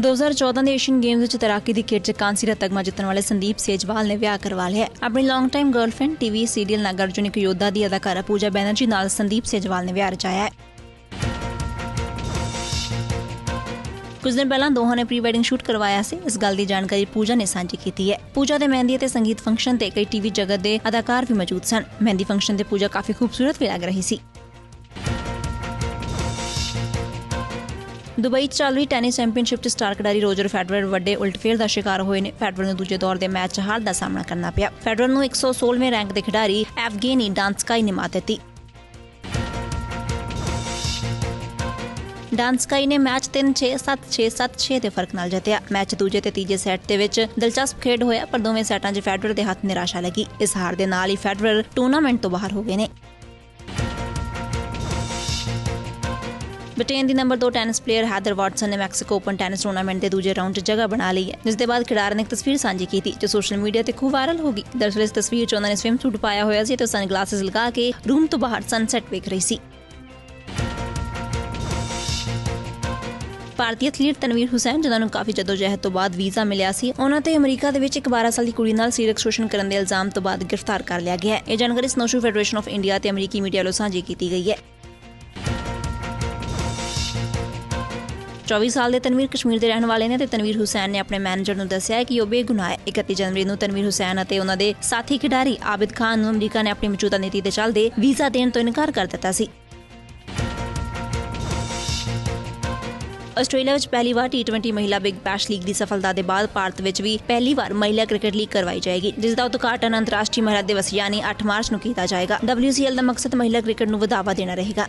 2014 ਦੇ Asian games ਵਿੱਚ ਤੈਰਾਕੀ ਦੀ ਖੇਡ 'ਚ ਕਾਂਸੀ ਦਾ ਤਗਮਾ ਜਿੱਤਣ ਵਾਲੇ ਸੰਦੀਪ ਸੇਜਵਾਲ ਨੇ ਵਿਆਹ ਕਰਵਾ ਲਿਆ ਆਪਣੀ long time girlfriend TV serial Nagarjun ਇੱਕ ਯੋਧਾ ਦੀ ਅਦਾਕਾਰਾ ਪੂਜਾ ਬੈਨਰਜੀ ਨਾਲ ਸੰਦੀਪ ਸੇਜਵਾਲ ਨੇ ਵਿਆਹ ਰਚਾਇਆ ਹੈ। ਕੁਝ ਦਿਨ ਪਹਿਲਾਂ ਦੋਹਾਂ ਨੇ ਪ੍ਰੀ ਵੈਡਿੰਗ ਸ਼ੂਟ ਕਰਵਾਇਆ ਸੀ। ਇਸ ਗੱਲ ਦੀ ਜਾਣਕਾਰੀ ਪੂਜਾ ਨੇ ਸਾਂਝੀ ਕੀਤੀ ਹੈ। ਪੂਜਾ ਦੇ ਮਹਿੰਦੀ ਅਤੇ ਸੰਗੀਤ ਫੰਕਸ਼ਨ ਤੇ ਕਈ ਟੀਵੀ ਜਗਤ ਦੇ ਅਦਾਕਾਰ ਵੀ ਮੌਜੂਦ ਸਨ। ਮਹਿੰਦੀ ਫੰਕਸ਼ਨ ਤੇ ਪੂਜਾ ਕਾਫੀ ਖੂਬਸੂਰਤ ਵੀ ਲੱਗ ਰਹੀ ਸੀ। ਦੁਬਈ 'ਚ ਚੱਲ ਰਹੀ ਟੈਨਿਸ ਚੈਂਪੀਅਨਸ਼ਿਪ 'ਚ ਸਟਾਰ ਖਿਡਾਰੀ ਰੋਜਰ ਫੈਡਰਰ ਵੱਡੇ ਉਲਟਫੇਰ ਦਾ ਸ਼ਿਕਾਰ ਹੋਏ ਨੇ। ਫੈਡਰਰ ਨੂੰ ਦੂਜੇ ਦੌਰ ਦੇ ਮੈਚ 'ਚ ਹਾਰ ਦਾ ਸਾਹਮਣਾ ਕਰਨਾ ਪਿਆ। ਫੈਡਰਰ ਨੂੰ 116ਵੇਂ ਰੈਂਕ ਦੇ ਖਿਡਾਰੀ ਐਵਗੇਨੀ ਡਾਂਸਕਾਈ ਨੇ ਮਾਤ ਦਿੱਤੀ। ਡਾਂਸਕਾਈ ਨੇ ਮੈਚ 3-6 7-6 7-6 ਦੇ ਫ਼ਰਕ ਨਾਲ ਜਿੱਤਿਆ। ਮੈਚ ਦੂਜੇ ਤੇ ਤੀਜੇ ਸੈੱਟ ਦੇ ਵਿੱਚ ਦਿਲਚਸਪ ਖੇਡ ਹੋਇਆ, ਪਰ ਦੋਵੇਂ ਸੈਟਾਂ 'ਚ ਫੈਡਰਰ ਦੇ ਹੱਥ ਨਿਰਾਸ਼ਾ ਲੱਗੀ। ਇਸ ਹਾਰ ਦੇ ਨਾਲ ਹੀ ਫੈਡਰਰ ਟੂਰਨਾਮੈਂਟ ਤੋਂ ਬਾਹਰ ਹੋ ਗਏ ਨੇ। ਬ੍ਰਿਟੇਨ ਦੀ number 2 tennis player Heather Watson ਨੇ ਮੈਕਸੀਕੋ ਓਪਨ ਟੈਨਿਸ ਟੂਰਨਾਮੈਂਟ ਦੇ ਦੂਜੇ ਰਾਊਂਡ 'ਚ ਜਗ੍ਹਾ ਬਣਾ ਲਈ ਹੈ, ਜਿਸ ਦੇ ਬਾਅਦ ਖਿਡਾਰੀ ਨੇ ਇੱਕ ਤਸਵੀਰ ਸਾਂਝੀ ਕੀਤੀ, ਜੋ ਸੋਸ਼ਲ ਮੀਡੀਆ ਤੇ ਖੂਬ ਵਾਇਰਲ ਹੋ ਗਈ। ਦਰਅਸਲ, ਇਸ ਤਸਵੀਰ 'ਚ ਉਹਨਾਂ ਨੇ ਸਵਿਮ ਸੂਟ ਪਾਇਆ ਹੋਇਆ ਸੀ ਤੇ ਸਨਗਲਾਸਸ ਲਗਾ ਕੇ ਰੂਮ ਤੋਂ ਬਾਹਰ ਸਨਸੈਟ ਵੇਖ ਰਹੀ ਸੀ। ਭਾਰਤੀ ਐਥਲੀਟ ਤਨਵੀਰ ਹੁਸੈਨ, ਜਿਨ੍ਹਾਂ ਨੂੰ ਕਾਫੀ ਜਦੋਜਹਿਦ ਤੋਂ ਬਾਅਦ ਵੀਜ਼ਾ ਮਿਲਿਆ ਸੀ, ਉਹਨਾਂ ਤੇ ਅਮਰੀਕਾ ਦੇ ਵਿੱਚ ਇੱਕ 12 ਸਾਲ ਦੀ ਕੁੜੀ ਨਾਲ ਸਰੀਰਕ ਸ਼ੋਸ਼ਣ ਕਰਨ ਦੇ ਇਲਜ਼ਾਮ ਤੋਂ ਬਾਅਦ ਗ੍ਰਿਫਤਾਰ ਕਰ ਲਿਆ ਗਿਆ ਹੈ। ਇਹ ਜਾਣਕਾਰੀ ਸਨੋਸ਼ੂ ਫੈਡਰੇਸ਼ਨ ਆਫ ਇੰਡੀਆ ਤੇ ਅਮਰੀਕੀ ਮੀਡੀਆ ਵੱਲੋਂ ਸਾਂਝੀ ਕੀਤੀ ਗਈ ਹੈ। 24 ਸਾਲ ਦੇ ਤਨਵੀਰ ਕਸ਼ਮੀਰ ਦੇ ਰਹਿਣ ਵਾਲੇ ਨੇ ਤੇ ਤਨਵੀਰ ਹੁਸੈਨ ਨੇ ਆਪਣੇ ਮੈਨੇਜਰ ਨੂੰ ਦੱਸਿਆ ਕਿ ਉਹ ਬੇਗੁਨਾਹ ਹੈ। 31 ਜਨਵਰੀ ਨੂੰ ਤਨਵੀਰ ਹੁਸੈਨ ਅਤੇ ਉਹਨਾਂ ਦੇ ਸਾਥੀ ਖਿਡਾਰੀ ਆਬਿਦ ਖਾਨ ਨੂੰ ਅਮਰੀਕਾ ਨੇ ਆਪਣੀ ਮੌਜੂਦਾ ਨੀਤੀ ਦੇ ਚੱਲਦੇ ਵੀਜ਼ਾ ਦੇਣ ਤੋਂ ਇਨਕਾਰ ਕਰ ਦਿੱਤਾ ਸੀ। ਆਸਟ੍ਰੇਲੀਆ ਵਿੱਚ ਪਹਿਲੀ ਵਾਰ ਟੀ20 ਮਹਿਲਾ ਬਿਗ ਬੈਸ਼ ਲੀਗ ਦੀ ਸਫਲਤਾ ਦੇ ਬਾਅਦ ਭਾਰਤ ਵਿੱਚ ਵੀ ਪਹਿਲੀ ਵਾਰ ਮਹਿਲਾ ਕ੍ਰਿਕਟ ਲੀਗ ਕਰਵਾਈ ਜਾਏਗੀ, ਜਿਸ ਦਾ ਉਦਘਾਟਨ ਅੰਤਰਰਾਸ਼ਟਰੀ ਮਹਿਲਾ ਦਿਵਸ ਯਾਨੀ 8 ਮਾਰਚ ਨੂੰ ਕੀਤਾ ਜਾਏਗਾ। WCL ਦਾ ਮਕਸਦ ਮਹਿਲਾ ਕ੍ਰਿਕਟ ਨੂੰ ਵਧਾਵਾ ਦੇਣਾ ਰਹੇਗਾ।